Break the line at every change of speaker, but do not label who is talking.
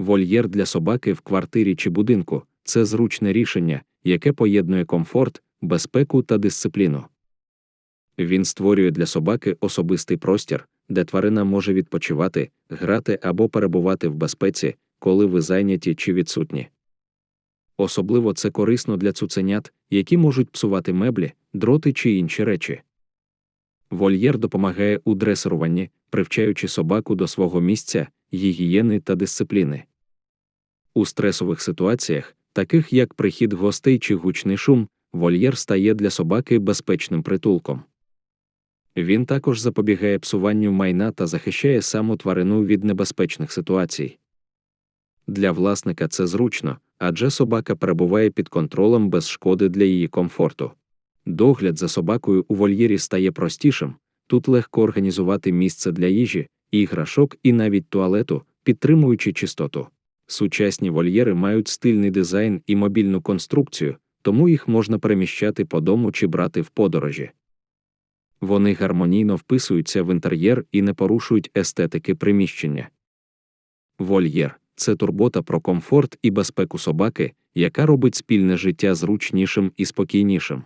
Вольєр для собаки в квартирі чи будинку це зручне рішення, яке поєднує комфорт, безпеку та дисципліну. Він створює для собаки особистий простір, де тварина може відпочивати, грати або перебувати в безпеці, коли ви зайняті чи відсутні. Особливо це корисно для цуценят, які можуть псувати меблі, дроти чи інші речі. Вольєр допомагає у дресируванні, привчаючи собаку до свого місця, гігієни та дисципліни. У стресових ситуаціях, таких як прихід гостей чи гучний шум, вольєр стає для собаки безпечним притулком. Він також запобігає псуванню майна та захищає саму тварину від небезпечних ситуацій. Для власника це зручно, адже собака перебуває під контролем без шкоди для її комфорту. Догляд за собакою у вольєрі стає простішим, тут легко організувати місце для їжі, іграшок і навіть туалету, підтримуючи чистоту. Сучасні вольєри мають стильний дизайн і мобільну конструкцію, тому їх можна переміщати по дому чи брати в подорожі. Вони гармонійно вписуються в інтер'єр і не порушують естетики приміщення. Вольєр це турбота про комфорт і безпеку собаки, яка робить спільне життя зручнішим і спокійнішим.